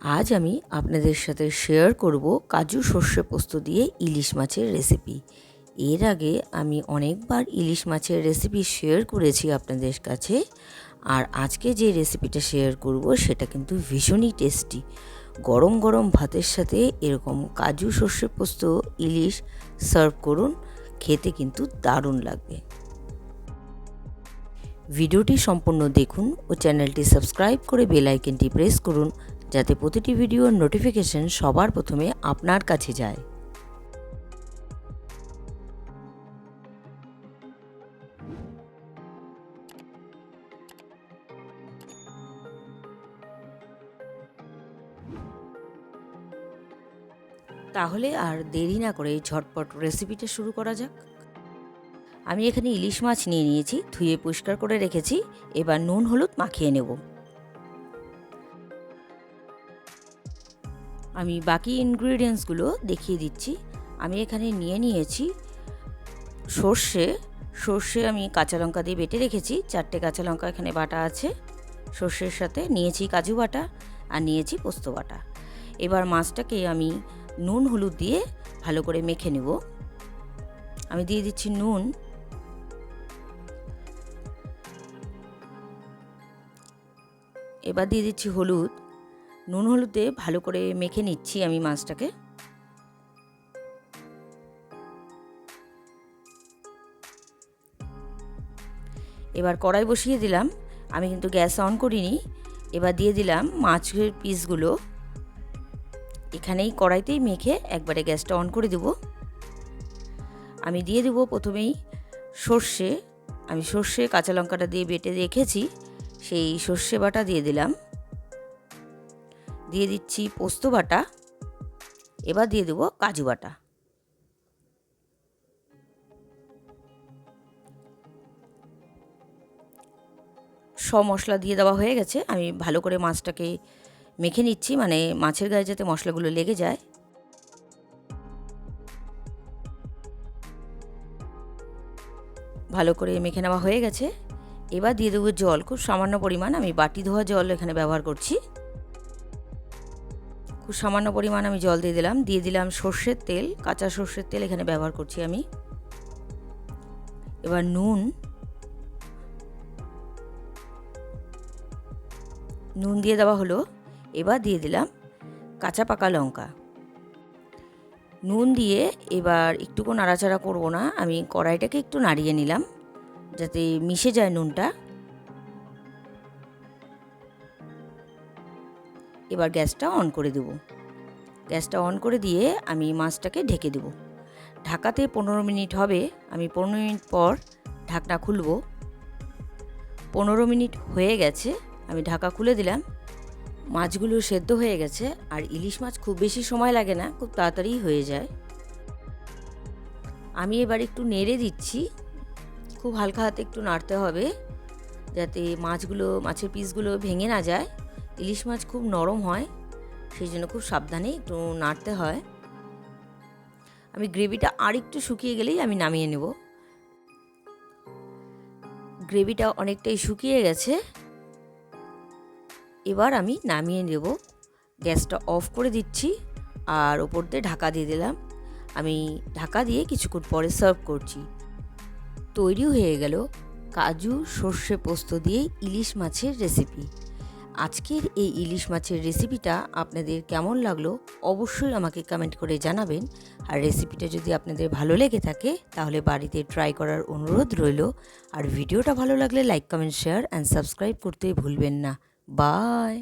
আজ আমি আপনাদের সাথে শেয়ার করব কাজু সর্ষে পোস্ত দিয়ে ইলিশ মাছের রেসিপি এর আগে আমি অনেকবার ইলিশ মাছের রেসিপি শেয়ার করেছি আপনাদের কাছে, আর আজকে যে রেসিপিটা শেয়ার করব সেটা কিন্তু ভীষণই টেস্টি গরম গরম ভাতের সাথে এরকম কাজু সর্ষে পোস্ত, ইলিশ সার্ভ করুন, খেতে কিন্তু দারুণ লাগবে। ভিডিওটি সম্পূর্ণ দেখুন ও চ্যানেলটি সাবস্ক্রাইব করে বেল আইকনটি প্রেস করুন। যাতে প্রতিটি ভিডিওর নোটিফিকেশন সবার প্রথমে আপনার কাছে যায়। তাহলে আর দেরি না করে ঝটপট রেসিপিটা শুরু করা যাক। আমি এখানে ইলিশ মাছ নিয়ে নিয়েছি, ধুয়ে পরিষ্কার করে রেখেছি, এবার নুন, হলুদ মাখিয়ে নেব। আমি বাকি ইনগ্রিডিয়েন্টসগুলো দেখিয়ে দিচ্ছি। আমি এখানে নিয়ে নিয়েছি সর্ষে। সর্ষে আমি কাঁচা লঙ্কা দিয়ে বেটে রেখেছি। চারটে কাঁচা লঙ্কা এখানে বাটা আছে। সর্ষের সাথে নিয়েছি কাজু বাটা আর নিয়েছি পোস্ত বাটা। এবার মাছটাকে আমি নুন, হলুদ দিয়ে ভালো করে মেখে নেব। আমি দিয়ে দিচ্ছি নুন। এবার দিয়ে দিচ্ছি হলুদ। নুন হলুদে ভালো করে মেখে নিচ্ছি আমি মাছটাকে। এবার কড়াই বসিয়ে দিলাম। আমি কিন্তু গ্যাস অন করিনি। এবার দিয়ে দিলাম মাছের পিসগুলো। এখানেই কড়াইতেই মেখে একবারে গ্যাসটা অন করে দেব। আমি দিয়ে দেবো প্রথমেই সর্ষে। আমি সর্ষে কাঁচা লঙ্কাটা দিয়ে বেটে রেখেছি। সেই সর্ষে বাটা দিয়ে দিলাম। দিয়ে দিচ্ছি পোস্ত বাটা, এবার দিয়ে দেবো কাজু বাটা। সব মশলা দিয়ে দেওয়া হয়ে গেছে, আমি ভালো করে মাছটাকে মেখে নিচ্ছি মানে মাছের গায়ে যাতে মশলাগুলো লেগে যায়। ভালো করে মেখে নেওয়া হয়ে গেছে, এবার দিয়ে দেবো জল, খুব সামান্য পরিমাণ, আমি বাটি ধোয়া জল এখানে ব্যবহার করছি। খুব সামান্য পরিমাণ আমি জল দিয়ে দিলাম। দিয়ে দিলাম সর্ষের তেল, কাঁচা সর্ষের তেল এখানে ব্যবহার করছি আমি। এবার নুন। নুন দিয়ে দেওয়া হলো। এবার দিয়ে দিলাম কাঁচা পাকা লঙ্কা। নুন দিয়ে এবার একটুকু নাড়াচাড়া করব না। আমি কড়াইটাকে একটু নাড়িয়ে নিলাম, যাতে মিশে যায় নুনটা। এবার গ্যাসটা অন করে দেব। গ্যাসটা অন করে দিয়ে আমি মাছটাকে ঢেকে দেব। ঢাকাতে পনেরো মিনিট হবে। আমি পনেরো মিনিট পর ঢাকনা খুলব। পনেরো মিনিট হয়ে গেছে। আমি ঢাকা খুলে দিলাম। মাছগুলো সেদ্ধ হয়ে গেছে। আর ইলিশ মাছ খুব বেশি সময় লাগে না, খুব তাড়াতাড়ি হয়ে যায়। আমি এবার একটু নেড়ে দিচ্ছি। খুব হালকা হাতে একটু নাড়তে হবে, যাতে মাছগুলো, মাছের পিসগুলো ভেঙে না যায়। ইলিশ মাছ খুব নরম হয়, সেই জন্য খুব সাবধানে একটু নাড়তে হয়। আমি গ্রেভিটা আর একটু শুকিয়ে গেলেই আমি নামিয়ে নেব। গ্রেভিটা অনেকটাই শুকিয়ে গেছে। এবার আমি নামিয়ে নেব। গ্যাসটা অফ করে দিচ্ছি আর ওপর দিয়ে ঢাকা দিয়ে দিলাম। আমি ঢাকা দিয়ে কিছুক্ষণ পরে সার্ভ করছি। তৈরি হয়ে গেল। কাজু, সর্ষে পোস্ত দিয়ে ইলিশ মাছের রেসিপি। আজকের এই ইলিশ মাছের রেসিপিটা আপনাদের কেমন লাগল অবশ্যই আমাকে কমেন্ট করে জানাবেন। আর রেসিপিটা যদি আপনাদের ভালো লেগে থাকে, তাহলে বাড়িতে ট্রাই করার অনুরোধ রইল। আর ভিডিওটা ভালো লাগলে like comment share and subscribe করতে ভুলবেন না। বাই